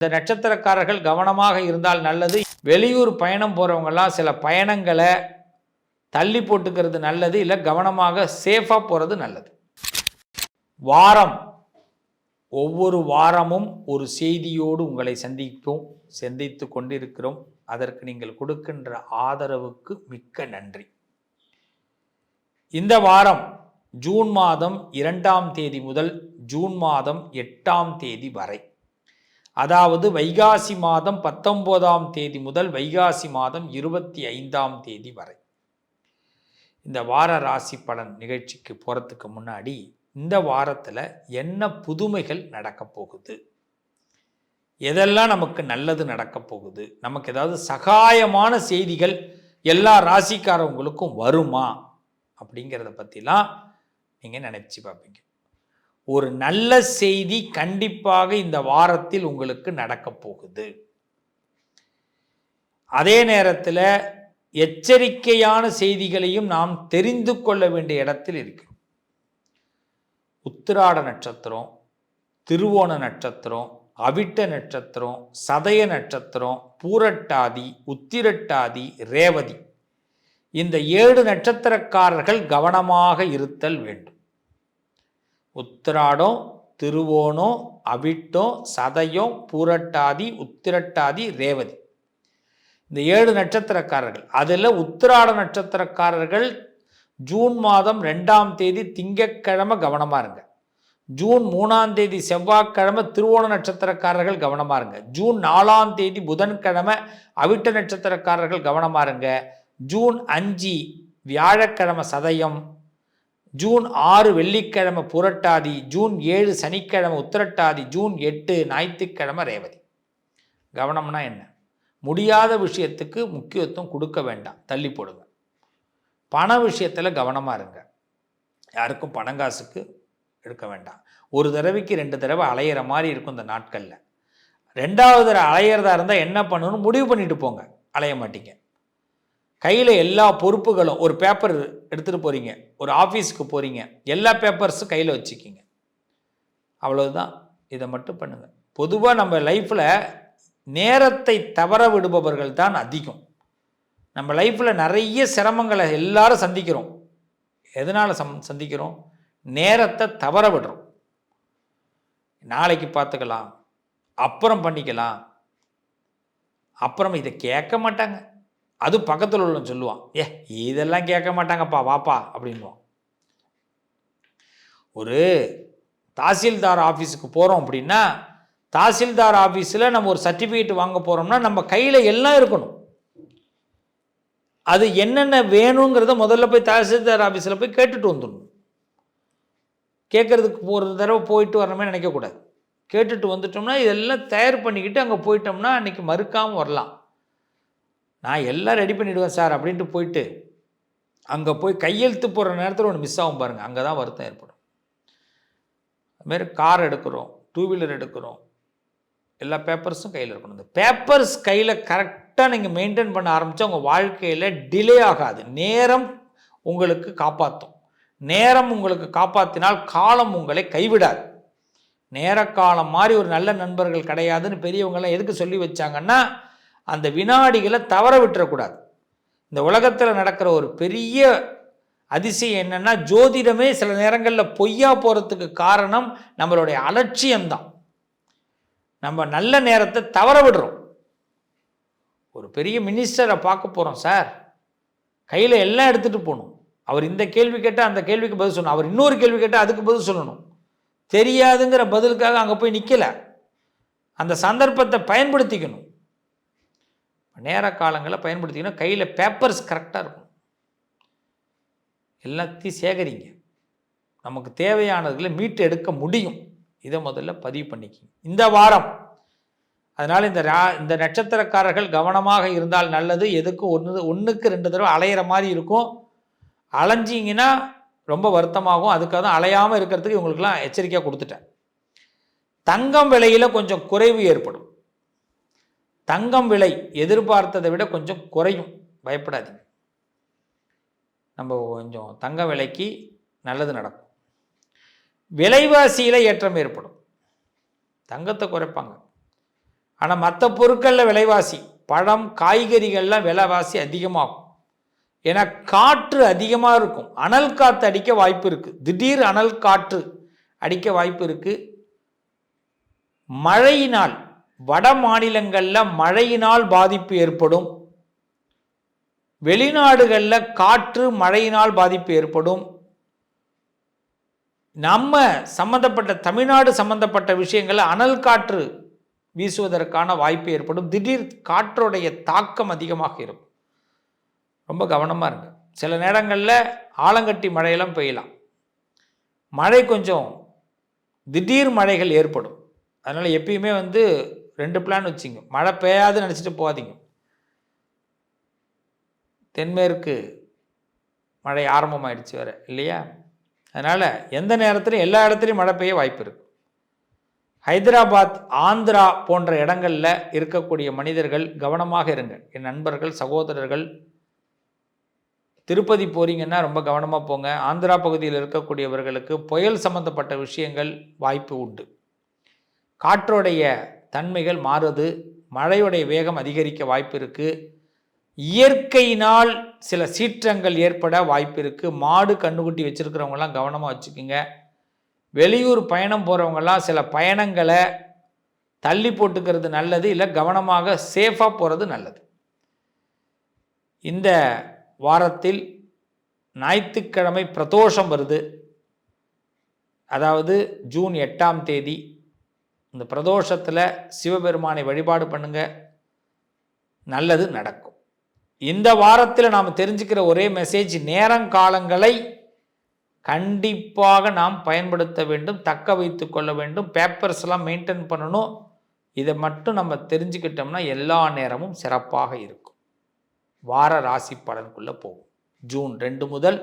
இந்த நட்சத்திரக்காரர்கள் கவனமாக இருந்தால் நல்லது. வெளியூர் பயணம் போகிறவங்கெல்லாம் சில பயணங்களை தள்ளி போட்டுக்கிறது நல்லது இல்லை கவனமாக சேஃபாக போகிறது நல்லது. வாரம். ஒவ்வொரு வாரமும் ஒரு செய்தியோடு உங்களை சந்திப்போம் சந்தித்து கொண்டிருக்கிறோம். அதற்கு நீங்கள் கொடுக்கின்ற ஆதரவுக்கு மிக்க நன்றி. இந்த வாரம் ஜூன் மாதம் இரண்டாம் தேதி முதல் ஜூன் மாதம் எட்டாம் தேதி வரை. அதாவது வைகாசி மாதம் பத்தொம்போதாம் தேதி முதல் வைகாசி மாதம் இருபத்தி ஐந்தாம் தேதி வரை. இந்த வார ராசி பலன் நிகழ்ச்சிக்கு போகிறதுக்கு முன்னாடி இந்த வாரத்தில் என்ன புதுமைகள் நடக்க போகுது? எதெல்லாம் நமக்கு நல்லது நடக்க போகுது? நமக்கு ஏதாவது சகாயமான செய்திகள் எல்லா ராசிக்காரவங்களுக்கும் வருமா? அப்படிங்கிறத பற்றிலாம் நீங்கள் நினச்சி பார்ப்பீங்க. ஒரு நல்ல செய்தி கண்டிப்பாக இந்த வாரத்தில் உங்களுக்கு நடக்கப் போகுது. அதே நேரத்தில் எச்சரிக்கையான செய்திகளையும் நாம் தெரிந்து கொள்ள வேண்டிய இடத்தில் இருக்கிறோம். உத்திராட நட்சத்திரம் திருவோண நட்சத்திரம் அவிட்ட நட்சத்திரம் சதய நட்சத்திரம் பூரட்டாதி உத்திரட்டாதி ரேவதி. இந்த ஏழு நட்சத்திரக்காரர்கள் கவனமாக இருத்தல் வேண்டும். உத்திராடம் திருவோணம் அவிட்டம் சதயம் பூரட்டாதி உத்திரட்டாதி ரேவதி. இந்த ஏழு நட்சத்திரக்காரர்கள். அதில் உத்திராட நட்சத்திரக்காரர்கள் ஜூன் மாதம் ரெண்டாம் தேதி திங்கட்கிழமை கவனமாக இருங்க. ஜூன் மூணாம் தேதி செவ்வாய்க்கிழமை திருவோண நட்சத்திரக்காரர்கள் கவனமாக இருங்க. ஜூன் நாலாம் தேதி புதன்கிழமை அவிட்ட நட்சத்திரக்காரர்கள் கவனமாக இருங்க. ஜூன் அஞ்சு வியாழக்கிழமை சதயம் ஜூன் ஆறு வெள்ளிக்கிழமை புரட்டாதி ஜூன் ஏழு சனிக்கிழமை உத்திரட்டாதி ஜூன் எட்டு ஞாயிற்றுக்கிழமை ரேவதி. கவனம்னா என்ன? முடியாத விஷயத்துக்கு முக்கியத்துவம் கொடுக்க வேண்டாம். தள்ளி போடுங்க. பண விஷயத்தில் கவனமாக இருங்க. யாருக்கும் பணங்காசுக்கு எடுக்க வேண்டாம். ஒரு தடவைக்கு ரெண்டு தடவை அலையிற மாதிரி இருக்கும் இந்த நாட்களில். ரெண்டாவது தடவை அலையிறதா இருந்தால் என்ன பண்ணணும்னு முடிவு பண்ணிட்டு போங்க. அலைய மாட்டீங்க. கையில் எல்லா பொறுப்புகளும் ஒரு பேப்பர் எடுத்துகிட்டு போகிறீங்க ஒரு ஆஃபீஸுக்கு போகிறீங்க எல்லா பேப்பர்ஸும் கையில் வச்சுக்கிங்க. அவ்வளவுதான். இதை மட்டும் பண்ணுங்கள் பொதுவாக நம்ம லைஃப்பில் நேரத்தை தவற விடுபவர்கள் தான் அதிகம். நம்ம லைஃப்பில் நிறைய சிரமங்களை எல்லாரும் சந்திக்கிறோம். எதனால் சம் சந்திக்கிறோம்? நேரத்தை தவற விடுறோம். நாளைக்கு பார்த்துக்கலாம். அப்புறம் பண்ணிக்கலாம். அப்புறம் இதை கேட்க மாட்டாங்க. அது பக்கத்தில் உள்ள சொல்லுவான் ஏ இதெல்லாம் கேட்க மாட்டாங்கப்பா வாப்பா அப்படின்வான் ஒரு தாசில்தார் ஆஃபீஸுக்கு போகிறோம் அப்படின்னா தாசில்தார் ஆஃபீஸில் நம்ம ஒரு சர்டிஃபிகேட் வாங்க போகிறோம்னா நம்ம கையில் எல்லாம் இருக்கணும். அது என்னென்ன வேணுங்கிறத முதல்ல போய் தாசில்தார் ஆஃபீஸில் போய் கேட்டுட்டு வந்துடணும். கேட்குறதுக்கு ஒரு தடவை போயிட்டு வரணுமே நினைக்கக்கூடாது. கேட்டுட்டு வந்துட்டோம்னா இதெல்லாம் தயார் பண்ணிக்கிட்டு அங்கே போயிட்டோம்னா அன்றைக்கி மறுக்காமல் வரலாம். நான் எல்லாம் ரெடி பண்ணிவிடுவேன் சார் அப்படின்ட்டு போயிட்டு அங்கே போய் கையெழுத்து போடுற நேரத்தில் ஒன்று மிஸ் ஆகும் பாருங்கள் அங்கே தான் வருத்தம் ஏற்படும். அதுமாரி கார் எடுக்கிறோம் டூ வீலர் எடுக்கிறோம். எல்லா பேப்பர்ஸும் கையில் இருக்கணும். இந்த பேப்பர்ஸ் கையில் கரெக்டாக நீங்கள் மெயின்டைன் பண்ண ஆரம்பித்தா உங்கள் வாழ்க்கையில் டிலே ஆகாது. நேரம் உங்களுக்கு காப்பாற்றும் நேரம் உங்களுக்கு காப்பாற்றினால் காலம் உங்களை கைவிடாது. நேர காலம் மாதிரி ஒரு நல்ல நண்பர்கள் கிடையாதுன்னு பெரியவங்கெல்லாம் எதுக்கு சொல்லி வச்சாங்கன்னா அந்த வினாடிகளை தவற விட்டுறக்கூடாது. இந்த உலகத்தில் நடக்கிற ஒரு பெரிய அதிசயம் என்னென்னா ஜோதிடமே சில நேரங்களில் பொய்யா போகிறதுக்கு காரணம் நம்மளுடைய அலட்சியம்தான். நம்ம நல்ல நேரத்தை தவற விடுறோம். ஒரு பெரிய மினிஸ்டரை பார்க்க போகிறோம் சார் கையில் எல்லாம் எடுத்துகிட்டு போகணும். அவர் இந்த கேள்வி கேட்டால் அந்த கேள்விக்கு பதில் சொல்லணும். அவர் இன்னொரு கேள்வி கேட்டால் அதுக்கு பதில் சொல்லணும். தெரியாதுங்கிற பதிலுக்காக அங்கே போய் நிற்கலை அந்த சந்தர்ப்பத்தை பயன்படுத்திக்கணும். நேர காலங்களில் பயன்படுத்திக்கணும். கையில் பேப்பர்ஸ் கரெக்டாக இருக்கும் எல்லாத்தையும் சேகரிங்க. நமக்கு தேவையானதுகளை மீட்டு எடுக்க முடியும். இதை முதல்ல பதிவு பண்ணிக்கிங்க. இந்த வாரம். அதனால் இந்த ரா இந்த நட்சத்திரக்காரர்கள் கவனமாக இருந்தால் நல்லது. எதுக்கு ஒன்று ஒன்றுக்கு ரெண்டு தடவை அலையிற மாதிரி இருக்கும். அலைஞ்சிங்கன்னா ரொம்ப வருத்தமாகும். அதுக்காக தான் அலையாமல் இருக்கிறதுக்கு இவங்களுக்கெல்லாம் எச்சரிக்கையாக கொடுத்துட்டேன். தங்கம் விலையில் கொஞ்சம் குறைவு ஏற்படும். தங்கம் விலை எதிர்பார்த்ததை விட கொஞ்சம் குறையும். பயப்படாதீங்க. நம்ம கொஞ்சம் தங்க விலைக்கு நல்லது நடக்கும். விலைவாசியில் ஏற்றம் ஏற்படும். தங்கத்தை குறைப்பாங்க. ஆனால் மற்ற பொருட்களில் விலைவாசி பழம் காய்கறிகள்லாம் விலைவாசி அதிகமாகும். ஏன்னா காற்று அதிகமாக இருக்கும். அனல் காற்று அடிக்க வாய்ப்பு இருக்குது திடீர் அனல் காற்று அடிக்க வாய்ப்பு இருக்குது மழையினால் வட மாநிலங்களில் மழையினால் பாதிப்பு ஏற்படும். வெளிநாடுகளில் காற்று மழையினால் பாதிப்பு ஏற்படும். நம்ம சம்பந்தப்பட்ட தமிழ்நாடு சம்பந்தப்பட்ட விஷயங்களில் அனல் காற்று வீசுவதற்கான வாய்ப்பு ஏற்படும். திடீர் காற்றுடைய தாக்கம் அதிகமாக இருக்கும். ரொம்ப கவனமாக இருங்க. சில நேரங்களில் ஆலங்கட்டி மழையெல்லாம் பெய்யலாம். மழை கொஞ்சம் திடீர் மழைகள் ஏற்படும். அதனால் எப்பயுமே வந்து ரெண்டு பிளான் வச்சுங்க. மழை பெய்யாது நினச்சிட்டு போகாதீங்க. தென்மேற்கு மழை ஆரம்பமாயிடுச்சு வேறு இல்லையா? அதனால் எந்த நேரத்துலையும் எல்லா இடத்துலையும் மழை பெய்ய வாய்ப்பு இருக்குது ஹைதராபாத் ஆந்திரா போன்ற இடங்களில் இருக்கக்கூடிய மனிதர்கள் கவனமாக இருங்க என் நண்பர்கள் சகோதரர்கள் திருப்பதி போகிறீங்கன்னா ரொம்ப கவனமாக போங்க. ஆந்திரா பகுதியில் இருக்கக்கூடியவர்களுக்கு புயல் சம்பந்தப்பட்ட விஷயங்கள் வாய்ப்பு உண்டு. காற்றோடைய தன்மைகள் மாறுது மழையுடைய வேகம் அதிகரிக்க வாய்ப்பு இருக்குது இயற்கையினால் சில சீற்றங்கள் ஏற்பட வாய்ப்பு இருக்குது மாடு கண்ணுக்குட்டி வச்சுருக்கிறவங்களாம் கவனமாக வச்சுக்கோங்க. வெளியூர் பயணம் போகிறவங்களாம் சில பயணங்களை தள்ளி போட்டுக்கிறது நல்லது இல்லை கவனமாக சேஃபாக போகிறது நல்லது. இந்த வாரத்தில் ஞாயிற்றுக்கிழமை பிரதோஷம் வருது. அதாவது ஜூன் எட்டாம் தேதி இந்த பிரதோஷத்தில் சிவபெருமானை வழிபாடு பண்ணுங்க. நல்லது நடக்கும். இந்த வாரத்தில் நாம் தெரிஞ்சுக்கிற ஒரே மெசேஜ் நேரங்காலங்களை கண்டிப்பாக நாம் பயன்படுத்த வேண்டும் தக்க வைத்து கொள்ள வேண்டும் பேப்பர்ஸ்லாம் மெயின்டைன் பண்ணணும். இதை மட்டும் நம்ம தெரிஞ்சுக்கிட்டோம்னா எல்லா நேரமும் சிறப்பாக இருக்கும். வார ராசி பலனுக்குள்ளே போகும். ஜூன் ரெண்டு முதல்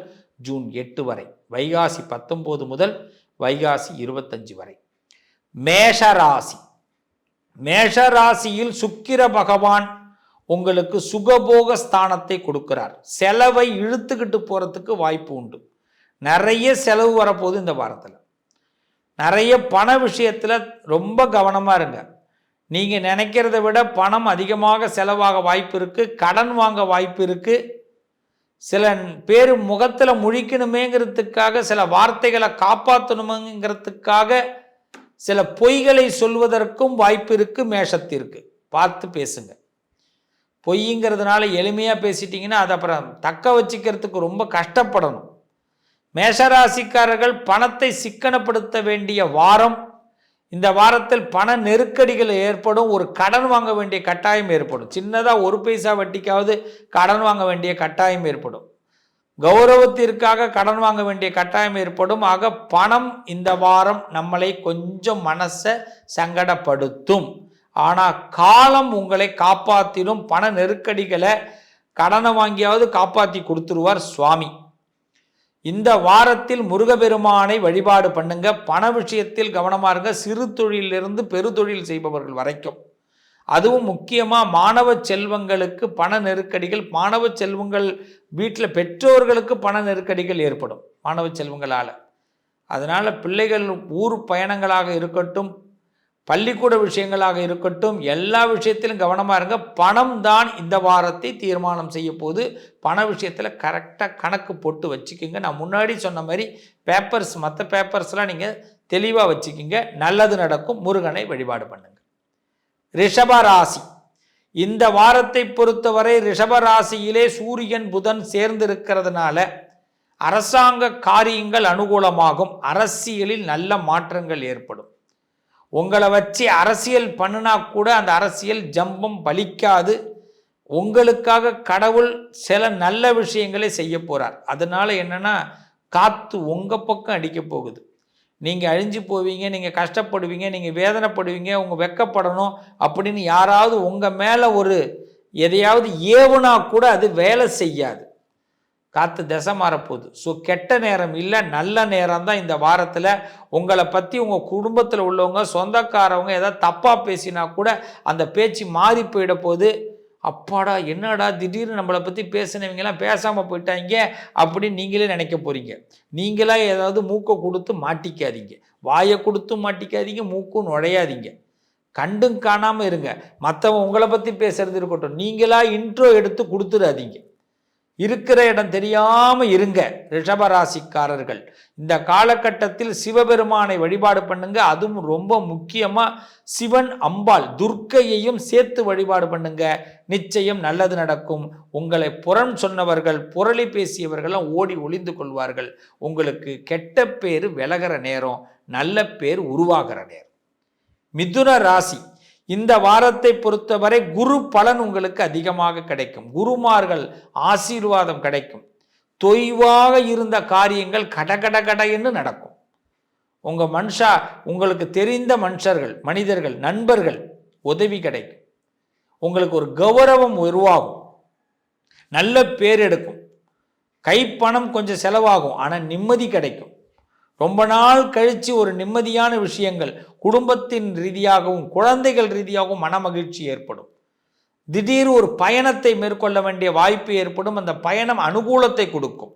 ஜூன் எட்டு வரை வைகாசி பத்தொம்போது முதல் வைகாசி இருபத்தஞ்சு வரை. மேஷராசி. மேஷராசியில் சுக்கிர பகவான் உங்களுக்கு சுகபோக ஸ்தானத்தை கொடுக்கிறார். செலவை இழுத்துக்கிட்டு போகிறதுக்கு வாய்ப்பு உண்டு. நிறைய செலவு வரப்போகுது இந்த வாரத்தில். நிறைய பண விஷயத்தில் ரொம்ப கவனமாக இருங்க. நீங்கள் நினைக்கிறத விட பணம் அதிகமாக செலவாக வாய்ப்பு இருக்குது கடன் வாங்க வாய்ப்பு இருக்குது சில பேர் முகத்தில் முழிக்கணுமேங்கிறதுக்காக சில வார்த்தைகளை காப்பாற்றணுமேங்கிறதுக்காக சில பொய்களை சொல்வதற்கும் வாய்ப்பு இருக்குது மேஷத்திற்கு. பார்த்து பேசுங்க. பொய்ங்கிறதுனால எளிமையாக பேசிட்டிங்கன்னா அதை அப்புறம் தக்க வச்சுக்கிறதுக்கு ரொம்ப கஷ்டப்படணும். மேஷராசிக்காரர்கள் பணத்தை சிக்கனப்படுத்த வேண்டிய வாரம் இந்த வாரத்தில் பண நெருக்கடிகள் ஏற்படும் ஒரு கடன் வாங்க வேண்டிய கட்டாயம் ஏற்படும். சின்னதாக ஒரு பைசா வட்டிக்காவது கடன் வாங்க வேண்டிய கட்டாயம் ஏற்படும். கௌரவத்திற்காக கடன் வாங்க வேண்டிய கட்டாயம் ஏற்படும். ஆக பணம் இந்த வாரம் நம்மளை கொஞ்சம் மனசை சங்கடப்படுத்தும். ஆனால் காலம் உங்களை காப்பாற்றிடும் பண நெருக்கடிகளை கடனை வாங்கியாவது காப்பாற்றி கொடுத்துருவார் சுவாமி. இந்த வாரத்தில் முருகபெருமானை வழிபாடு பண்ணுங்க. பண விஷயத்தில் கவனமாக இருங்க. சிறு தொழிலிருந்து பெருதொழில் செய்பவர்கள் வரைக்கும். அதுவும் முக்கியமாக மாணவ செல்வங்களுக்கு பண நெருக்கடிகள் மாணவ செல்வங்கள் வீட்டில் பெற்றோர்களுக்கு பண நெருக்கடிகள் ஏற்படும் மாணவ செல்வங்களால். அதனால் பிள்ளைகள் ஊர் பயணங்களாக இருக்கட்டும் பள்ளிக்கூட விஷயங்களாக இருக்கட்டும் எல்லா விஷயத்திலும் கவனமாக இருங்க. பணம் தான் இந்த வாரத்தை தீர்மானம் செய்ய போது பண விஷயத்தில் கரெக்டாக கணக்கு போட்டு வச்சுக்கோங்க. நான் முன்னாடி சொன்ன மாதிரி பேப்பர்ஸ் மற்ற பேப்பர்ஸ்லாம் நீங்கள் தெளிவாக வச்சுக்கிங்க. நல்லது நடக்கும். முருகனை வழிபாடு பண்ணுங்க. ரிஷபராசி. இந்த வாரத்தை பொறுத்தவரை ரிஷபராசியிலே சூரியன் புதன் சேர்ந்திருக்கிறதுனால அரசாங்க காரியங்கள் அனுகூலமாகும். அரசியலில் நல்ல மாற்றங்கள் ஏற்படும். உங்களை வச்சு அரசியல் பண்ணினா கூட அந்த அரசியல் ஜம்பம் பலிக்காது. உங்களுக்காக கடவுள் சில நல்ல விஷயங்களை செய்ய போகிறார் அதனால என்னென்னா காற்று உங்கள் பக்கம் அடிக்க போகுது. நீங்கள் அழிஞ்சு போவீங்க நீங்கள் கஷ்டப்படுவீங்க நீங்கள் வேதனைப்படுவீங்க உங்கள் வெக்கப்படணும் அப்படின்னு யாராவது உங்கள் மேலே ஒரு எதையாவது ஏவுனா கூட அது வேலை செய்யாது. காற்று திசை மாறப்போகுது. ஸோ கெட்ட நேரம் இல்லை நல்ல நேரம் தான் இந்த வாரத்தில். உங்களை பற்றி உங்கள் குடும்பத்தில் உள்ளவங்க சொந்தக்காரவங்க ஏதாவது தப்பாக பேசினா கூட அந்த பேச்சு மாறி போயிட போகுது. அப்பாடா என்னடா திடீர்னு நம்மளை பற்றி பேசினவங்கலாம் பேசாமல் போயிட்டாங்க அப்படின்னு நீங்களே நினைக்க போகிறீங்க நீங்களாக ஏதாவது மூக்கை கொடுத்து மாட்டிக்காதீங்க. வாயை கொடுத்து மாட்டிக்காதீங்க மூக்கும் நுழையாதீங்க. கண்டும் காணாமல் இருங்க. மற்றவங்க உங்களை பற்றி பேசுறது இருக்கட்டும். நீங்களா இன்ட்ரோ எடுத்து கொடுத்துடாதீங்க இருக்கிற இடம் தெரியாமல் இருங்க ரிஷபராசிக்காரர்கள். இந்த காலகட்டத்தில் சிவபெருமானை வழிபாடு பண்ணுங்க. அதுவும் ரொம்ப முக்கியமாக சிவன் அம்பாள் துர்க்கையையும் சேர்த்து வழிபாடு பண்ணுங்க. நிச்சயம் நல்லது நடக்கும். உங்களை புறம் சொன்னவர்கள் புரளி பேசியவர்கள்லாம் ஓடி ஒளிந்து கொள்வார்கள். உங்களுக்கு கெட்ட பேர் விலகிற நேரம் நல்ல பேர் உருவாகிற நேரம். மிதுன ராசி. இந்த வாரத்தை பொறுத்தவரை குரு பலன் உங்களுக்கு அதிகமாக கிடைக்கும். குருமார்கள் ஆசீர்வாதம் கிடைக்கும். தொய்வாக இருந்த காரியங்கள் கடகட கடைன்னு நடக்கும் உங்கள் மனுஷா உங்களுக்கு தெரிந்த மனுஷர்கள் மனிதர்கள் நண்பர்கள் உதவி கிடைக்கும் உங்களுக்கு ஒரு கௌரவம் உருவாகும் நல்ல பேர் எடுக்கும் கைப்பணம் கொஞ்சம் செலவாகும் ஆனால் நிம்மதி கிடைக்கும் ரொம்ப நாள் கழித்து ஒரு நிம்மதியான விஷயங்கள் குடும்பத்தின் ரீதியாகவும் குழந்தைகள் ரீதியாகவும் மன மகிழ்ச்சி ஏற்படும். திடீர் ஒரு பயணத்தை மேற்கொள்ள வேண்டிய வாய்ப்பு ஏற்படும். அந்த பயணம் அனுகூலத்தை கொடுக்கும்.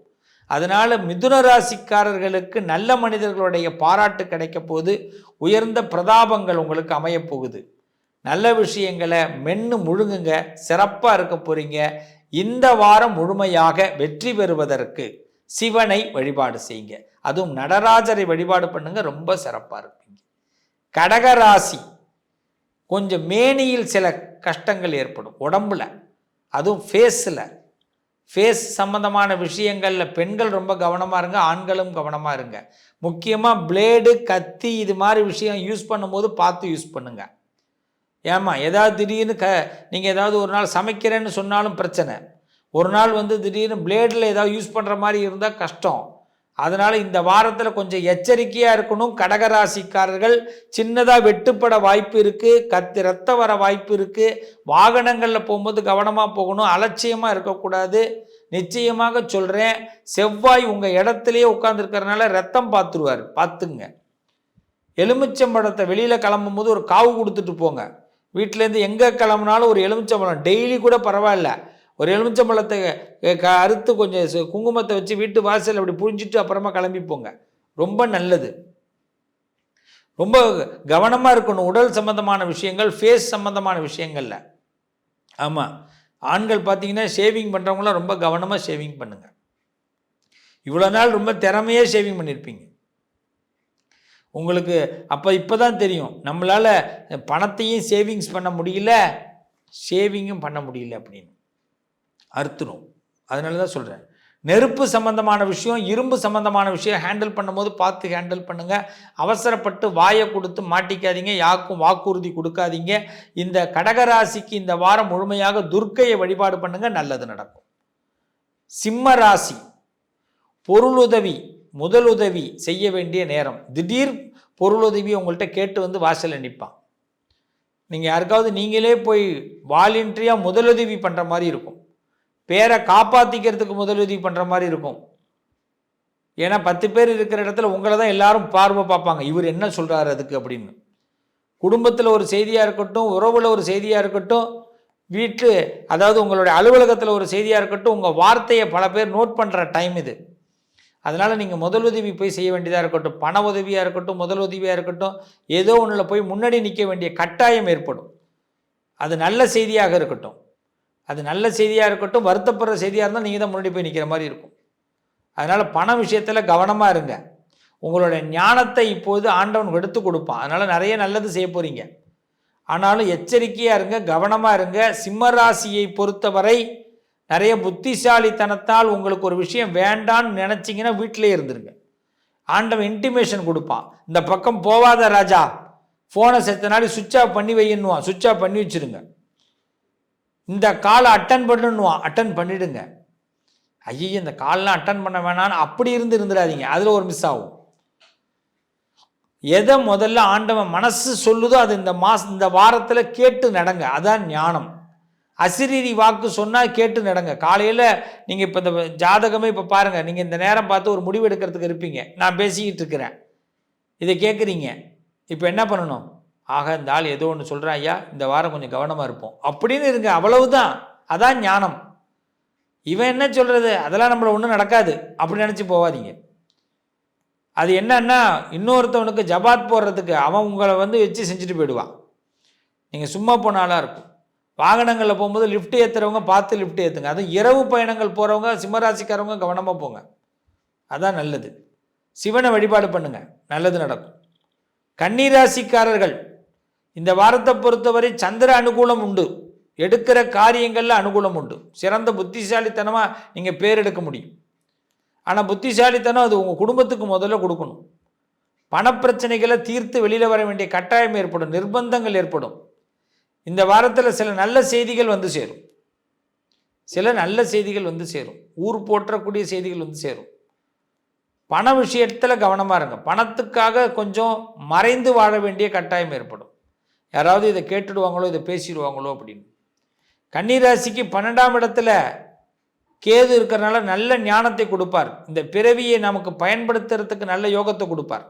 அதனால் மிதுன ராசிக்காரர்களுக்கு நல்ல மனிதர்களுடைய பாராட்டு கிடைக்க போது உயர்ந்த பிரதாபங்கள் உங்களுக்கு அமையப்போகுது நல்ல விஷயங்களை மென்னு முழுங்குங்க. சிறப்பாக இருக்க போகிறீங்க இந்த வாரம் முழுமையாக வெற்றி பெறுவதற்கு சிவனை வழிபாடு செய்யுங்க. அதுவும் நடராஜரை வழிபாடு பண்ணுங்க ரொம்ப சிறப்பாக இருப்பீங்க. கடகராசி கொஞ்சம் மேனியில் சில கஷ்டங்கள் ஏற்படும் உடம்புல. அதுவும் ஃபேஸில் ஃபேஸ் சம்மந்தமான விஷயங்களில் பெண்கள் ரொம்ப கவனமாக இருங்க ஆண்களும் கவனமாக இருங்க. முக்கியமாக பிளேடு கத்தி இது மாதிரி விஷயம் யூஸ் பண்ணும்போது பார்த்து யூஸ் பண்ணுங்க. ஏமா ஏதாவது திடீர்னு க நீங்கள் ஏதாவது ஒரு நாள் சமைக்கிறேன்னு சொன்னாலும் பிரச்சனை. ஒரு நாள் வந்து திடீர்னு பிளேடில் ஏதாவது யூஸ் பண்ணுற மாதிரி இருந்தால் கஷ்டம். அதனால் இந்த வாரத்தில் கொஞ்சம் எச்சரிக்கையாக இருக்கணும். கடகராசிக்காரர்கள் சின்னதாக வெட்டுப்பட வாய்ப்பு இருக்குது கத்து ரத்தம் வர வாய்ப்பு இருக்குது வாகனங்களில் போகும்போது கவனமாக போகணும். அலட்சியமாக இருக்கக்கூடாது. நிச்சயமாக சொல்கிறேன் செவ்வாய் உங்கள் இடத்துலையே உட்காந்துருக்கறனால ரத்தம் பார்த்துருவார் பார்த்துங்க எலுமிச்சம்பழத்தை வெளியில் கிளம்பும் போது ஒரு காவு கொடுத்துட்டு போங்க. வீட்டிலேருந்து எங்கே கிளம்புனாலும் ஒரு எலுமிச்சம்பழம். டெய்லி கூட பரவாயில்ல. ஒரு எலுமிச்சம்பழத்தை க அறுத்து கொஞ்சம் குங்குமத்தை வச்சு வீட்டு வாசல் அப்படி புரிஞ்சிட்டு அப்புறமா கிளம்பி போங்க. ரொம்ப நல்லது. ரொம்ப கவனமாக இருக்கணும். உடல் சம்மந்தமான விஷயங்கள் ஃபேஸ் சம்மந்தமான விஷயங்களில். ஆமாம் ஆண்கள் பார்த்தீங்கன்னா ஷேவிங் பண்ணுறவங்களாம் ரொம்ப கவனமாக ஷேவிங் பண்ணுங்கள் இவ்வளோ நாள் ரொம்ப திறமையாக ஷேவிங் பண்ணியிருப்பீங்க உங்களுக்கு அப்போ இப்போ தான் தெரியும். நம்மளால் பணத்தையும் சேவிங்ஸ் பண்ண முடியல ஷேவிங்கும் பண்ண முடியல அப்படின்னு. அறுத்துடும் அதனால தான் சொல்கிறேன் நெருப்பு சம்பந்தமான விஷயம் இரும்பு சம்பந்தமான விஷயம் ஹேண்டில் பண்ணும்போது பார்த்து ஹேண்டில் பண்ணுங்கள் அவசரப்பட்டு வாயை கொடுத்து மாட்டிக்காதீங்க. யாருக்கும் வாக்குறுதி கொடுக்காதீங்க. இந்த கடகராசிக்கு இந்த வாரம் முழுமையாக துர்க்கையை வழிபாடு பண்ணுங்கள் நல்லது நடக்கும். சிம்ம ராசி பொருளுதவி முதலுதவி செய்ய வேண்டிய நேரம். திடீர் பொருளுதவி உங்கள்கிட்ட கேட்டு வந்து வாசலில் நிற்பான் நீங்கள் யாருக்காவது நீங்களே போய் வாலண்டியாக முதலுதவி பண்ணுற மாதிரி இருக்கும். பேரை காப்பாற்றிக்கிறதுக்கு முதலுதவி பண்ணுற மாதிரி இருக்கும். ஏன்னா பத்து பேர் இருக்கிற இடத்துல உங்களை தான் எல்லாரும் பார்வை பார்ப்பாங்க. இவர் என்ன சொல்கிறாரு அதுக்கு அப்படின்னு. குடும்பத்தில் ஒரு செய்தியாக இருக்கட்டும் உறவில் ஒரு செய்தியாக இருக்கட்டும் வீட்டு அதாவது உங்களுடைய அலுவலகத்தில் ஒரு செய்தியாக இருக்கட்டும் உங்கள் வார்த்தையை பல பேர் நோட் பண்ணுற டைம் இது. அதனால் நீங்கள் முதலுதவி போய் செய்ய வேண்டியதாக இருக்கட்டும் பண உதவியாக இருக்கட்டும் முதல் உதவியாக இருக்கட்டும் ஏதோ ஒன்றில் போய் முன்னாடி நிற்க வேண்டிய கட்டாயம் ஏற்படும். அது நல்ல செய்தியாக இருக்கட்டும். அது நல்ல செய்தியாக இருக்கட்டும் வருத்தப்படுற செய்தியாக இருந்தால் நீங்கள் தான் முன்னாடி போய் நிற்கிற மாதிரி இருக்கும். அதனால் பண விஷயத்தில் கவனமாக இருங்க. உங்களுடைய ஞானத்தை இப்போது ஆண்டவன் எடுத்து கொடுப்பான். அதனால் நிறைய நல்லது செய்ய போகிறீங்க ஆனாலும் எச்சரிக்கையாக இருங்க கவனமாக இருங்க. சிம்மராசியை பொறுத்தவரை நிறைய புத்திசாலித்தனத்தால் உங்களுக்கு ஒரு விஷயம் வேண்டான்னு நினச்சிங்கன்னா வீட்டிலே இருந்துருங்க. ஆண்டவன் இன்டிமேஷன் கொடுப்பான். இந்த பக்கம் போவாத ராஜா ஃபோனை செத்த நாளை சுவிட்ச் ஆஃப் பண்ணி வையணுவான் சுவிட்ச் ஆஃப் பண்ணி வச்சுருங்க. இந்த காலை அட்டன் பண்ணுன்னுவான். அட்டன் பண்ணிடுங்க. ஐயோ இந்த கால்லாம் அட்டன் பண்ண வேணான்னு அப்படி இருந்து இருந்துடாதீங்க. அதில் ஒரு மிஸ் ஆகும். எதை முதல்ல ஆண்டவன் மனசு சொல்லுதோ அது இந்த மாச இந்த வாரத்தில் கேட்டு நடங்க. அதான் ஞானம். அசிரீரி வாக்கு சொன்னால் கேட்டு நடங்க. காலையில் நீங்கள் இப்போ இந்த ஜாதகமே இப்போ பாருங்கள் நீங்கள் இந்த நேரம் பார்த்து ஒரு முடிவு எடுக்கிறதுக்கு இருப்பீங்க. நான் பேசிக்கிட்டு இருக்கிறேன். இதை கேட்குறீங்க இப்போ என்ன பண்ணணும்? ஆக இந்த ஆள் ஏதோ ஒன்று சொல்கிறான் ஐயா இந்த வாரம் கொஞ்சம் கவனமாக இருப்போம். அப்படின்னு இருங்க அவ்வளவுதான். அதான் ஞானம். இவன் என்ன சொல்கிறது அதெல்லாம் நம்மளை ஒன்றும் நடக்காது. அப்படி நினச்சி போகாதீங்க அது என்னன்னா இன்னொருத்தவனுக்கு ஜபாத் போடுறதுக்கு அவன் உங்களை வந்து வச்சு செஞ்சுட்டு போயிடுவான். நீங்கள் சும்மா போனாலாக இருக்கும். வாகனங்களில் போகும்போது லிஃப்ட் ஏற்றுறவங்க பார்த்து லிஃப்ட் ஏற்றுங்க அதுவும் இரவு பயணங்கள் போகிறவங்க சிம்மராசிக்காரவங்க கவனமாக போங்க. அதான் நல்லது. சிவனை வழிபாடு பண்ணுங்கள் நல்லது நடக்கும். கன்னிராசிக்காரர்கள் இந்த வாரத்தை பொறுத்தவரை சந்திர அனுகூலம் உண்டு. எடுக்கிற காரியங்களில் அனுகூலம் உண்டு. சிறந்த புத்திசாலித்தனமாக நீங்கள் பேர் எடுக்க முடியும். ஆனால் புத்திசாலித்தனம் அது உங்கள் குடும்பத்துக்கு முதல்ல கொடுக்கணும். பணப்பிரச்சனைகளை தீர்த்து வெளியில் வர வேண்டிய கட்டாயம் ஏற்படும். நிர்பந்தங்கள் ஏற்படும். இந்த வாரத்தில் சில நல்ல செய்திகள் வந்து சேரும். சில நல்ல செய்திகள் வந்து சேரும். ஊர் போற்றக்கூடிய செய்திகள் வந்து சேரும். பண விஷயத்தில் கவனமாக இருங்க. பணத்துக்காக கொஞ்சம் மறைந்து வாழ வேண்டிய கட்டாயம் ஏற்படும். யாராவது இதை கேட்டுடுவாங்களோ இதை பேசிடுவாங்களோ அப்படின்னு. கன்னிராசிக்கு பன்னெண்டாம் இடத்துல கேது இருக்கிறனால நல்ல ஞானத்தை கொடுப்பார். இந்த பிறவியை நமக்கு பயன்படுத்துறதுக்கு நல்ல யோகத்தை கொடுப்பார்.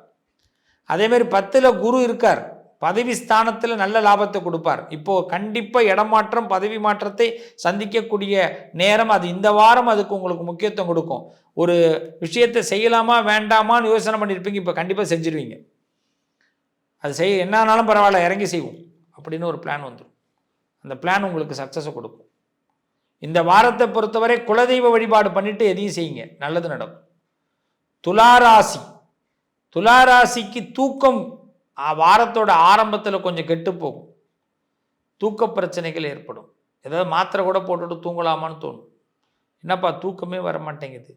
அதேமாரி பத்தில் குரு இருக்கார். பதவி ஸ்தானத்தில் நல்ல லாபத்தை கொடுப்பார். இப்போது கண்டிப்பாக இடமாற்றம் பதவி மாற்றத்தை சந்திக்கக்கூடிய நேரம் அது இந்த வாரம் அதுக்கு உங்களுக்கு முக்கியத்துவம் கொடுக்கும். ஒரு விஷயத்தை செய்யலாமா வேண்டாமான்னு யோசனை பண்ணியிருப்பீங்க இப்போ கண்டிப்பாக செஞ்சுருவீங்க. அது செய்ய என்னானாலும் பரவாயில்ல இறங்கி செய்வோம் அப்படின்னு ஒரு பிளான் வந்துடும் அந்த பிளான் உங்களுக்கு சக்ஸஸை கொடுக்கும். இந்த வாரத்தை பொறுத்தவரை குலதெய்வ வழிபாடு பண்ணிவிட்டு எதையும் செய்யுங்க. நல்லது நடக்கும். துளாராசி. துளாராசிக்கு தூக்கம் வாரத்தோட ஆரம்பத்தில் கொஞ்சம் கெட்டு போகும். தூக்க பிரச்சனைகள் ஏற்படும். ஏதாவது மாத்திரை கூட போட்டுட்டு தூங்கலாமான்னு தோணும். என்னப்பா தூக்கமே வர மாட்டேங்குது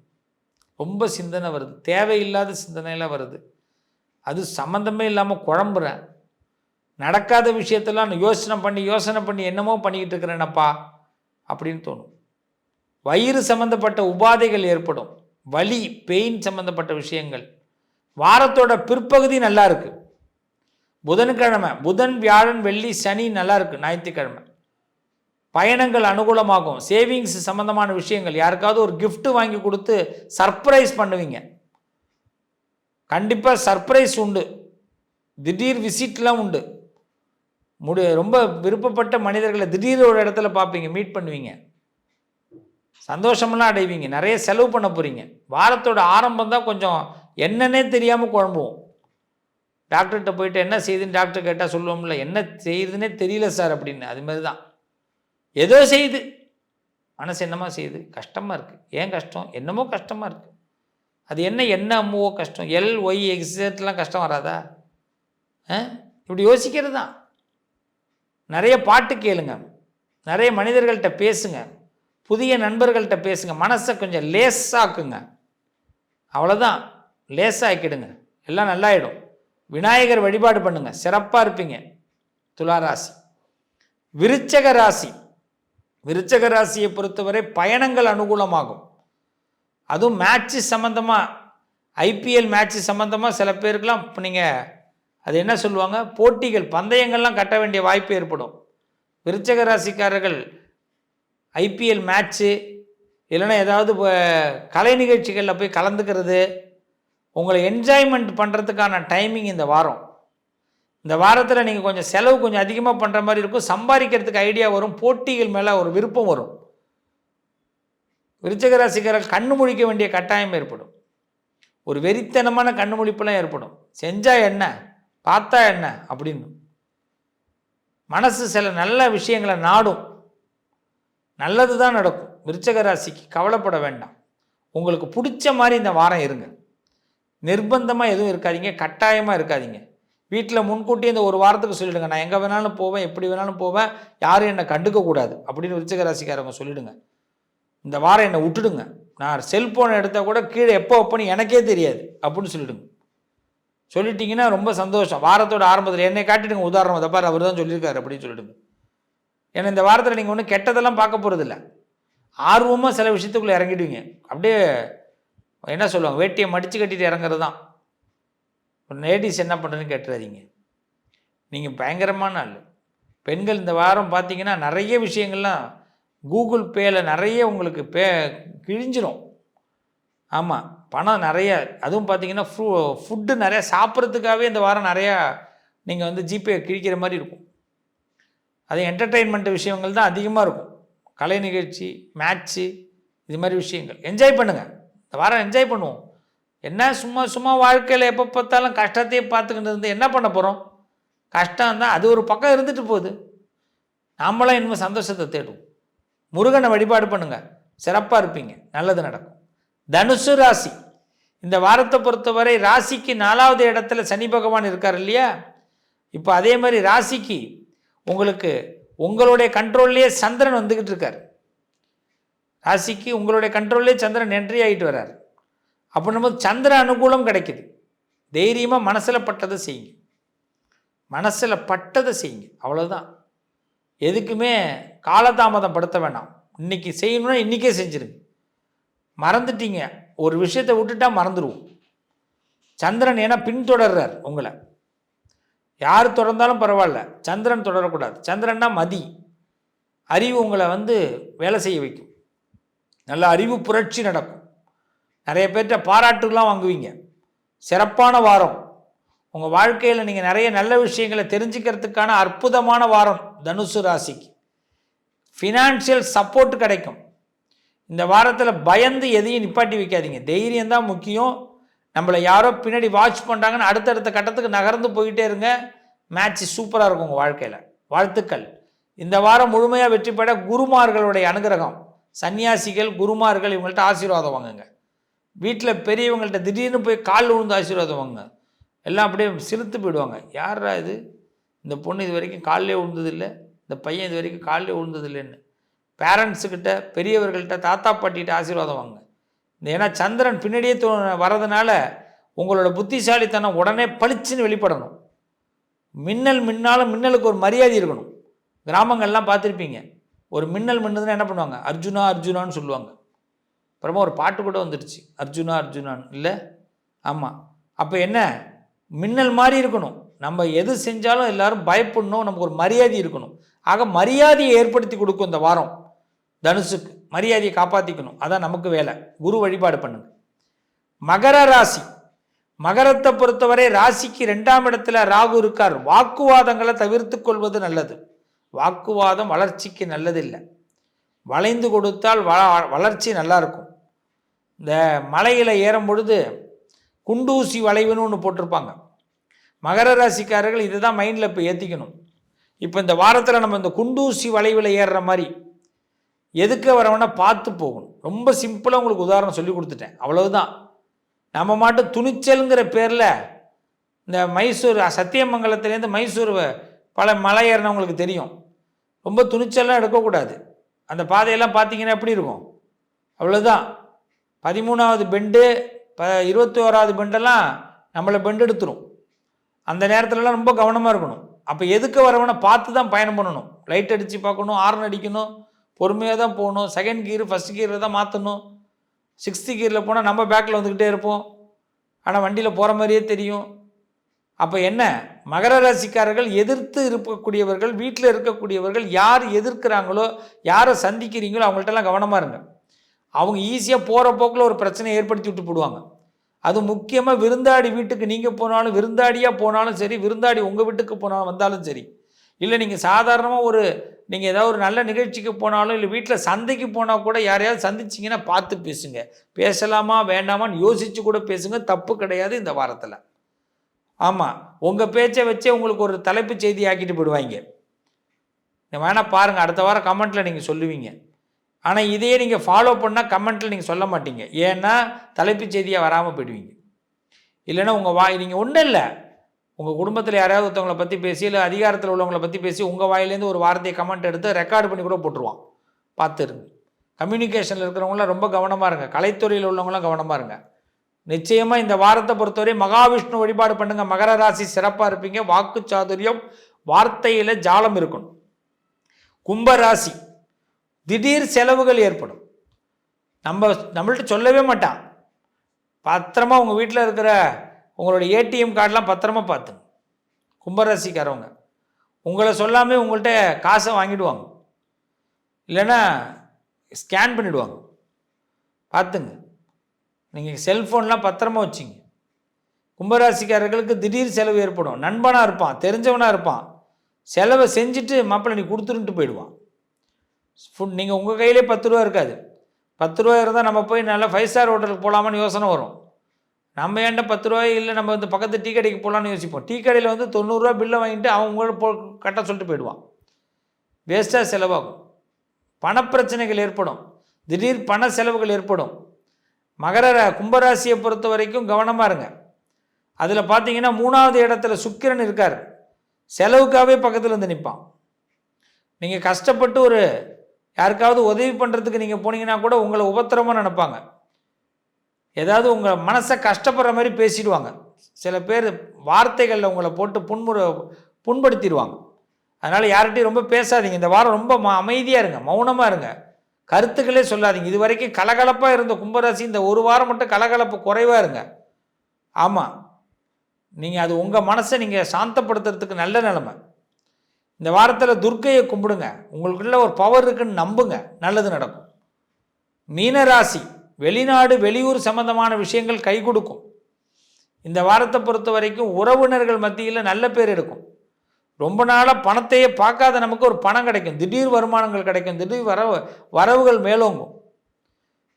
ரொம்ப சிந்தனை வருது. தேவையில்லாத சிந்தனையெல்லாம் வருது. அது சம்மந்தமே இல்லாமல் குழம்புறேன் நடக்காத விஷயத்தெல்லாம் நான் யோசனை பண்ணி யோசனை பண்ணி என்னமோ பண்ணிக்கிட்டு இருக்கிறேனப்பா அப்படின்னு தோணும். வயிறு சம்மந்தப்பட்ட உபாதைகள் ஏற்படும். வலி பெயின் சம்மந்தப்பட்ட விஷயங்கள். வாரத்தோட பிற்பகுதி நல்லா இருக்கு. புதன்கிழமை புதன் வியாழன் வெள்ளி சனி நல்லா இருக்கு ஞாயிற்றுக்கிழமை. பயணங்கள் அனுகூலமாகும். சேவிங்ஸ் சம்மந்தமான விஷயங்கள். யாருக்காவது ஒரு கிஃப்ட் வாங்கி கொடுத்து சர்ப்ரைஸ் பண்ணுவீங்க. கண்டிப்பாக சர்ப்ரைஸ் உண்டு. திடீர் விசிட்லாம் உண்டு. முடி ரொம்ப விருப்பப்பட்ட மனிதர்களை திடீர் ஒரு இடத்துல பார்ப்பீங்க மீட் பண்ணுவீங்க. சந்தோஷமெல்லாம் அடைவீங்க. நிறைய செலவு பண்ண போகிறீங்க வாரத்தோட ஆரம்பம் தான் கொஞ்சம் என்னன்னே தெரியாமல் குழம்புவோம். டாக்டர்கிட்ட போயிட்டு என்ன செய்யுதுன்னு டாக்டர் கேட்டால் சொல்லுவோம்ல என்ன செய்யுதுன்னே தெரியல சார் அப்படின்னு. அது மாதிரி தான். ஏதோ செய்யுது. மனசு என்னமா செய்யுது? கஷ்டமாக இருக்குது ஏன் கஷ்டம்? என்னமோ கஷ்டமாக இருக்குது அது என்ன என்ன அம்முவோ கஷ்டம்? எல் ஒய் எக்ஸட்லாம் கஷ்டம் வராதா? இப்படி யோசிக்கிறது தான். நிறைய பாட்டு கேளுங்க. நிறைய மனிதர்கள்ட்ட பேசுங்க. புதிய நண்பர்கள்ட்ட பேசுங்க. மனசை கொஞ்சம் லேஸாக்குங்க அவ்வளோதான் லேஸாக்கிடுங்க எல்லாம் நல்லாயிடும். விநாயகர் வழிபாடு பண்ணுங்க. சிறப்பாக இருப்பீங்க. துளாராசி விருச்சக ராசி. விருச்சக ராசியை பொறுத்தவரை பயணங்கள் அனுகூலமாகும். அதுவும் மேட்ச்சு சம்மந்தமாக ஐபிஎல் மேட்ச்சு சம்மந்தமாக சில பேருக்கெல்லாம் இப்போ நீங்கள் அது என்ன சொல்லுவாங்க? போட்டிகள் பந்தயங்கள்லாம் கட்ட வேண்டிய வாய்ப்பு ஏற்படும். விருச்சக ராசிக்காரர்கள் ஐபிஎல் மேட்ச்சு இல்லைன்னா ஏதாவது இப்போ கலை நிகழ்ச்சிகளில் போய் கலந்துக்கிறது உங்களை என்ஜாய்மெண்ட் பண்ணுறதுக்கான டைமிங் இந்த வாரம். இந்த வாரத்தில் நீங்கள் கொஞ்சம் செலவு கொஞ்சம் அதிகமாக பண்ணுற மாதிரி இருக்கும். சம்பாதிக்கிறதுக்கு ஐடியா வரும். போட்டிகள் மேலே ஒரு விருப்பம் வரும். விருச்சக ராசிக்காரர்கள் கண்ணு முழிக்க வேண்டிய கட்டாயம் ஏற்படும். ஒரு வெறித்தனமான கண்ணு முழிப்பெல்லாம் ஏற்படும். செஞ்சா என்ன? பார்த்தா என்ன? அப்படின்னு. மனசு சில நல்ல விஷயங்களை நாடும். நல்லது தான் நடக்கும். விருச்சக ராசிக்கு கவலைப்பட வேண்டாம். உங்களுக்கு பிடிச்ச மாதிரி இந்த வாரம் இருங்க. நிர்பந்தமாக எதுவும் இருக்காதீங்க. கட்டாயமாக இருக்காதீங்க. வீட்டில் முன்கூட்டியே இந்த ஒரு வாரத்துக்கு சொல்லிவிடுங்க நான் எங்கே வேணாலும் போவேன் எப்படி வேணாலும் போவேன் யாரும் என்னை கண்டுக்க கூடாது அப்படின்னு விருச்சக ராசிக்காரவங்க சொல்லிவிடுங்க இந்த வாரம் என்னை விட்டுடுங்க. நான் செல்ஃபோன் எடுத்தால் கூட கீழே எப்போ வைப்பேன்னு எனக்கே தெரியாது. அப்படின்னு சொல்லிடுங்க. சொல்லிட்டீங்கன்னா ரொம்ப சந்தோஷம். வாரத்தோட ஆரம்பத்தில் என்னை காட்டிடுங்க. உதாரணம் அதை பாரு அவர் தான் சொல்லியிருக்காரு அப்படின்னு சொல்லிடுங்க. ஏன்னா இந்த வாரத்தில் நீங்கள் ஒன்றும் கெட்டதெல்லாம் பார்க்க போகிறதில்ல ஆர்வமாக சில விஷயத்துக்குள்ளே இறங்கிடுவீங்க. அப்படியே என்ன சொல்லுவாங்க? வேட்டியை மடித்து கட்டிட்டு இறங்குறது தான் லேடிஸ் என்ன பண்ணுறதுன்னு கேட்டுறாதீங்க. நீங்கள் பயங்கரமான ஆள். பெண்கள் இந்த வாரம் பார்த்தீங்கன்னா நிறைய விஷயங்கள்லாம் கூகுள் பேயில் நிறைய உங்களுக்கு பே கிழிஞ்சிரும். ஆமாம் பணம் நிறைய அதுவும் பார்த்தீங்கன்னா ஃபு ஃபுட்டு நிறையா சாப்பிட்றதுக்காகவே இந்த வாரம் நிறையா நீங்கள் வந்து ஜிபே கிழிக்கிற மாதிரி இருக்கும். அது என்டர்டெயின்மெண்ட் விஷயங்கள் தான் அதிகமாக இருக்கும். கலை நிகழ்ச்சி மேட்ச்சு இது மாதிரி விஷயங்கள். என்ஜாய் பண்ணுங்கள் இந்த வாரம் என்ஜாய் பண்ணுவோம். என்ன சும்மா சும்மா வாழ்க்கையில் எப்போ பார்த்தாலும் கஷ்டத்தையே பார்த்துக்கிட்டு இருந்து என்ன பண்ண போகிறோம் கஷ்டம் தான் அது ஒரு பக்கம் இருந்துட்டு போகுது. நாமளாம் இனிமேல் சந்தோஷத்தை தேடுவோம். முருகனை வழிபாடு பண்ணுங்க. சிறப்பாக இருப்பீங்க. நல்லது நடக்கும். தனுசு ராசி. இந்த வாரத்தை பொறுத்தவரை ராசிக்கு நாலாவது இடத்துல சனி பகவான் இருக்கார் இல்லையா? இப்போ அதே மாதிரி ராசிக்கு உங்களுக்கு உங்களுடைய கண்ட்ரோல்லையே சந்திரன் வந்துக்கிட்டு இருக்கார். ராசிக்கு உங்களுடைய கண்ட்ரோல்லே சந்திரன் நன்றி ஆகிட்டு வர்றார். அப்படின்னும் போது சந்திர அனுகூலம் கிடைக்குது. தைரியமாக மனசில் பட்டதை செய்யுங்க. மனசில் பட்டதை செய்யுங்க. அவ்வளோதான் எதுக்குமே காலதாமதம் படுத்த வேண்டாம் இன்றைக்கி செய்யணும்னா இன்றைக்கே செஞ்சுருங்க. மறந்துட்டீங்க. ஒரு விஷயத்தை விட்டுட்டா மறந்துடுவோம் சந்திரன் ஏன்னா பின்தொடர்றார் உங்களை. யார் தொடர்ந்தாலும் பரவாயில்ல. சந்திரன் தொடரக்கூடாது. சந்திரன்னா மதி. அறிவு உங்களை வந்து வேலை செய்ய வைக்கும். நல்ல அறிவு புரட்சி நடக்கும். நிறைய பேர்கிட்ட பாராட்டுலாம் வாங்குவீங்க. சிறப்பான வாரம். உங்கள் வாழ்க்கையில் நீங்கள் நிறைய நல்ல விஷயங்களை தெரிஞ்சுக்கிறதுக்கான அற்புதமான வாரம் தனுசு ராசிக்கு. ஃபினான்ஷியல் சப்போர்ட் கிடைக்கும். இந்த வாரத்தில் பயந்து எதையும் நிப்பாட்டி வைக்காதீங்க. தைரியம் தான் முக்கியம். நம்மளை யாரோ பின்னாடி வாட்ச் பண்ணுறாங்கன்னு அடுத்தடுத்த கட்டத்துக்கு நகர்ந்து போயிட்டே இருங்க. மேட்ச் சூப்பராக இருக்கும் உங்கள் வாழ்க்கையில். வாழ்த்துக்கள். இந்த வாரம் முழுமையாக வெற்றி பெற குருமார்களுடைய அனுகிரகம். சன்னியாசிகள் குருமார்கள் இவங்கள்ட்ட ஆசீர்வாதம் வாங்குங்க. வீட்டில் பெரியவங்கள்ட்ட திடீர்னு போய் கால் விழுந்து ஆசீர்வாதம் வாங்குங்க. எல்லாம் அப்படியே சிரித்து போயிடுவாங்க. யாரா இது? இந்த பொண்ணு இது வரைக்கும் காலிலே விழுந்ததில்லை இந்த பையன் இது வரைக்கும் காலிலே விழுந்ததில்லைன்னு. பேரண்ட்ஸுக்கிட்ட பெரியவர்கள்ட்ட தாத்தா பாட்டிகிட்ட ஆசீர்வாதம் வாங்க. இந்த ஏன்னா சந்திரன் பின்னாடியே தோ வரதுனால உங்களோட புத்திசாலித்தனம் உடனே பளிச்சுன்னு வெளிப்படணும். மின்னல் மின்னாலும் மின்னலுக்கு ஒரு மரியாதை இருக்கணும். கிராமங்கள்லாம் பார்த்துருப்பீங்க. ஒரு மின்னல் மின்னதுன்னா என்ன பண்ணுவாங்க? அர்ஜுனா அர்ஜுனான்னு சொல்லுவாங்க. அப்புறமா ஒரு பாட்டு கூட வந்துடுச்சு. அர்ஜுனா அர்ஜுனான்னு. இல்லை? ஆமாம் அப்போ என்ன? மின்னல் மாதிரி இருக்கணும். நம்ம எது செஞ்சாலும் எல்லாரும் பயப்படணும். நமக்கு ஒரு மரியாதை இருக்கணும். ஆக மரியாதையை ஏற்படுத்தி கொடுக்கும் இந்த வாரம் தனுசுக்கு. மரியாதையை காப்பாற்றிக்கணும் அதான் நமக்கு வேலை. குரு வழிபாடு பண்ணுங்க. மகர ராசி. மகரத்தை பொறுத்தவரை ராசிக்கு ரெண்டாம் இடத்துல ராகு இருக்கார். வாக்குவாதங்களை தவிர்த்து கொள்வது நல்லது. வாக்குவாதம் வளர்ச்சிக்கு நல்லதில்லை. வளைந்து கொடுத்தால் வ வளர்ச்சி நல்லா இருக்கும். இந்த மலையில் ஏறும் பொழுது குண்டூசி வளைவுன்னு ஒன்று போட்டிருப்பாங்க. மகர ராசிக்காரர்கள் இதை தான் மைண்டில் இப்போ ஏற்றிக்கணும் இப்போ இந்த வாரத்தில் நம்ம இந்த குண்டூசி வளைவில் ஏறுற மாதிரி எதுக்கு வரவனா பார்த்து போகணும். ரொம்ப சிம்பிளாக உங்களுக்கு உதாரணம் சொல்லி கொடுத்துட்டேன். அவ்வளவுதான். நம்ம மாட்டு துணிச்சலுங்கிற பேரில் இந்த மைசூர் சத்தியமங்கலத்துலேருந்து மைசூர் பல மலை ஏறினவங்களுக்கு தெரியும். ரொம்ப துணிச்சல்லாம் எடுக்கக்கூடாது. அந்த பாதையெல்லாம் பார்த்தீங்கன்னா எப்படி இருக்கும்? அவ்வளோதான் பதிமூணாவது பெண்டு ப இருபத்தி ஓராவது பெண்டெல்லாம் நம்மளை பெண்டு எடுத்துரும். அந்த நேரத்துலலாம் ரொம்ப கவனமாக இருக்கணும். அப்போ எதுக்கு வரவனை பார்த்து தான் பயணம் பண்ணணும்? லைட் அடித்து பார்க்கணும் ஆர்ன் அடிக்கணும் பொறுமையாக தான் போகணும் செகண்ட் கீர் ஃபஸ்ட் கீரில் தான் மாற்றணும் சிக்ஸ்த்து கியரில் போனால் நம்ம பேக்கில் வந்துக்கிட்டே இருப்போம். ஆனால் வண்டியில் போகிற மாதிரியே தெரியும். அப்போ என்ன? மகர ராசிக்காரர்கள் எதிர்த்து இருக்கக்கூடியவர்கள் வீட்டில் இருக்கக்கூடியவர்கள் யார் எதிர்க்கிறாங்களோ யாரை சந்திக்கிறீங்களோ அவங்கள்ட்டெல்லாம் கவனமாக இருங்க. அவங்க ஈஸியாக போகிற போக்கில் ஒரு பிரச்சனையை ஏற்படுத்தி விட்டு போடுவாங்க. அது முக்கியமாக விருந்தாடி வீட்டுக்கு நீங்கள் போனாலும் விருந்தாடியாக போனாலும் சரி விருந்தாடி உங்கள் வீட்டுக்கு போனாலும் வந்தாலும் சரி. இல்லை நீங்கள் சாதாரணமாக ஒரு நீங்கள் ஏதாவது ஒரு நல்ல நிகழ்ச்சிக்கு போனாலும் இல்லை வீட்டில் சந்தைக்கு போனால் கூட யாரையாவது சந்திச்சிங்கன்னா பார்த்து பேசுங்க. பேசலாமா வேண்டாமான்னு யோசித்து கூட பேசுங்க. தப்பு கிடையாது இந்த வாரத்தில். ஆமாம் உங்கள் பேச்சை வச்சே உங்களுக்கு ஒரு தலைப்பு செய்தி ஆக்கிட்டு போயிடுவாங்க. வேணால் பாருங்கள் அடுத்த வாரம் கமெண்ட்டில் நீங்கள் சொல்லுவீங்க. ஆனால் இதையே நீங்கள் ஃபாலோ பண்ணால் கமெண்ட்டில் நீங்கள் சொல்ல மாட்டீங்க. ஏன்னா தலைப்புச் செய்தியாக வராமல் போயிடுவீங்க. இல்லைன்னா உங்கள் வாய் நீங்கள் ஒன்றும் இல்லை. உங்கள் குடும்பத்தில் யாராவது ஒருத்தவங்களை பற்றி பேசி இல்லை அதிகாரத்தில் உள்ளவங்களை பற்றி பேசி உங்கள் வாயிலேருந்து ஒரு வார்த்தையை கமெண்ட் எடுத்து ரெக்கார்டு பண்ணி கூட போட்டுருவான். பார்த்துருங்க கம்யூனிகேஷனில் இருக்கிறவங்களாம் ரொம்ப கவனமாக இருங்க. கலைத்துறையில் உள்ளவங்களாம் கவனமாக இருங்க. நிச்சயமாக இந்த வாரத்தை பொறுத்தவரை மகாவிஷ்ணு வழிபாடு பண்ணுங்கள் மகர ராசி சிறப்பாக இருப்பீங்க. வாக்கு சாதுரியம் வார்த்தையில் ஜாலம் இருக்கணும். கும்பராசி திடீர் செலவுகள் ஏற்படும். நம்ம நம்மள்ட்ட சொல்லவே மாட்டான் பத்திரமா உங்கள் வீட்டில் இருக்கிற உங்களோட ஏடிஎம் கார்டெலாம் பத்திரமா பார்த்துங்க கும்பராசிக்காரவங்க. உங்களை சொல்லாமல் உங்கள்கிட்ட காசை வாங்கிடுவாங்க. இல்லைன்னா ஸ்கேன் பண்ணிவிடுவாங்க பார்த்துங்க. நீங்கள் செல்ஃபோன்லாம் பத்திரமா வச்சிங்க. கும்பராசிக்காரர்களுக்கு திடீர் செலவு ஏற்படும். நண்பனாக இருப்பான் தெரிஞ்சவனாக இருப்பான். செலவை செஞ்சுட்டு மாப்பிள்ளை நீ கொடுத்துருன்ட்டு போயிடுவான். ஃபுட் நீங்கள் உங்கள் கையிலே பத்து ரூபா இருக்காது. பத்து ரூபா இருந்தால் நம்ம போய் நல்லா ஃபைவ் ஸ்டார் ஹோட்டலுக்கு போகலாமான்னு யோசனை வரும். நம்ம ஏன்ட்ட பத்து ரூபாய் இல்லை நம்ம வந்து பக்கத்து டீ கடைக்கு போகலான்னு யோசிப்போம். டீ கடையில் வந்து தொண்ணூறுரூவா பில்லை வாங்கிட்டு அவன் உங்களோட போ கட்ட சொல்லிட்டு போயிடுவான். வேஸ்ட்டாக செலவாகும். பணப்பிரச்சனைகள் ஏற்படும். திடீர் பண செலவுகள் ஏற்படும். மகர கும்பராசியை பொறுத்த வரைக்கும் கவனமாக இருங்க. அதில் பார்த்தீங்கன்னா மூணாவது இடத்துல சுக்கிரன் இருக்கார். செலவுக்காகவே பக்கத்தில் வந்து நிற்பான் நீங்கள் கஷ்டப்பட்டு ஒரு யாருக்காவது உதவி பண்ணுறதுக்கு நீங்கள் போனீங்கன்னா கூட உங்களை உபத்திரமாக நினைப்பாங்க. ஏதாவது உங்கள் மனசை கஷ்டப்படுற மாதிரி பேசிடுவாங்க. சில பேர் வார்த்தைகளில் உங்களை போட்டு புண்முறை புண்படுத்திடுவாங்க. அதனால் யார்கிட்டையும் ரொம்ப பேசாதீங்க. இந்த வாரம் ரொம்ப ம அமைதியாக இருங்க. மௌனமாக இருங்க. கருத்துக்களே சொல்லாதீங்க. இது வரைக்கும் கலகலப்பாக இருந்த கும்பராசி இந்த ஒரு வாரம் மட்டும் கலகலப்பு குறைவாக இருங்க. ஆமாம் நீங்கள் அது உங்கள் மனசை நீங்கள் சாந்தப்படுத்துறதுக்கு நல்ல நிலமை. இந்த வாரத்தில் துர்க்கையை கும்பிடுங்க. உங்களுக்குள்ள ஒரு பவர் இருக்குன்னு நம்புங்க. நல்லது நடக்கும். மீனராசி வெளிநாடு வெளியூர் சம்பந்தமான விஷயங்கள் கை கொடுக்கும். இந்த வாரத்தை பொறுத்த வரைக்கும் உறவினர்கள் மத்தியில் நல்ல பேர் எடுக்கும் ரொம்ப நாளாக பணத்தையே பார்க்காத நமக்கு ஒரு பணம் கிடைக்கும். திடீர் வருமானங்கள் கிடைக்கும். திடீர் வரவு வரவுகள் மேலோங்கும்.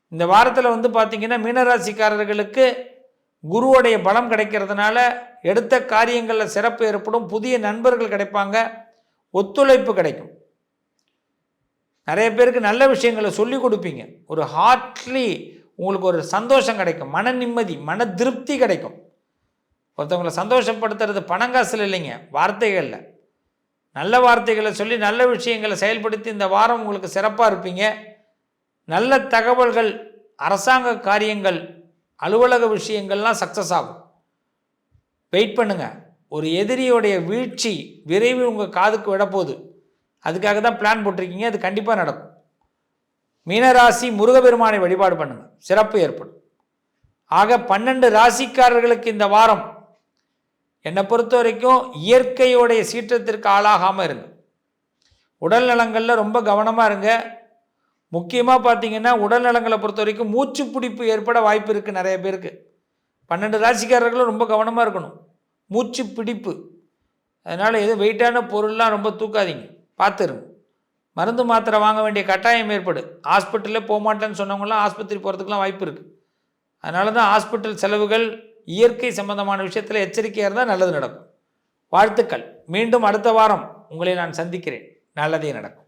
இந்த வாரத்தில் வந்து பார்த்திங்கன்னா மீனராசிக்காரர்களுக்கு குருவோடைய பலம் கிடைக்கிறதுனால எடுத்த காரியங்களில் சிறப்பு ஏற்படும். புதிய நண்பர்கள் கிடைப்பாங்க. ஒத்துழைப்பு கிடைக்கும். நிறைய பேருக்கு நல்ல விஷயங்களை சொல்லி கொடுப்பீங்க. ஒரு ஹார்ட்லி உங்களுக்கு ஒரு சந்தோஷம் கிடைக்கும். மன நிம்மதி மன திருப்தி கிடைக்கும். ஒருத்தவங்களை சந்தோஷப்படுத்துறது பணம் காசில் இல்லைங்க. வார்த்தைகளில். நல்ல வார்த்தைகளை சொல்லி நல்ல விஷயங்களை செயல்படுத்தி இந்த வாரம் உங்களுக்கு சிறப்பாக இருப்பீங்க. நல்ல தகவல்கள் அரசாங்க காரியங்கள் அலுவலக விஷயங்கள்லாம் சக்ஸஸ் ஆகும். வெயிட் பண்ணுங்கள் ஒரு எதிரியோடைய வீழ்ச்சி விரைவில் உங்கள் காதுக்கு விடப்போகுது. அதுக்காக தான் பிளான் போட்டிருக்கீங்க அது கண்டிப்பாக நடக்கும். மீனராசி முருகபெருமானை வழிபாடு பண்ணுங்கள் சிறப்பு ஏற்படும். ஆக பன்னெண்டு ராசிக்காரர்களுக்கு இந்த வாரம் என்னை பொறுத்த வரைக்கும் இயற்கையோடைய சீற்றத்திற்கு ஆளாகாமல் இருங்க. உடல் நலங்களில் ரொம்ப கவனமாக இருங்க. முக்கியமாக பார்த்தீங்கன்னா உடல் நலங்களை பொறுத்த வரைக்கும் மூச்சு பிடிப்பு ஏற்பட வாய்ப்பு இருக்குது நிறைய பேருக்கு. பன்னெண்டு ராசிக்காரர்களும் ரொம்ப கவனமாக இருக்கணும். மூச்சு பிடிப்பு. அதனால் எதுவும் வெயிட்டான பொருள்லாம் ரொம்ப தூக்காதீங்க. பார்த்துருங்க மருந்து மாத்திரை வாங்க வேண்டிய கட்டாயம் ஏற்படு. ஹாஸ்பிட்டலில் போக மாட்டேன்னு சொன்னவங்களாம் ஆஸ்பத்திரி போகிறதுக்குலாம் வாய்ப்பு இருக்குது அதனால தான் ஹாஸ்பிட்டல் செலவுகள் இயற்கை சம்பந்தமான விஷயத்தில் எச்சரிக்கையாக இருந்தால் நல்லது நடக்கும். வாழ்த்துக்கள். மீண்டும் அடுத்த வாரம் உங்களை நான் சந்திக்கிறேன். நல்லதே நடக்கும்.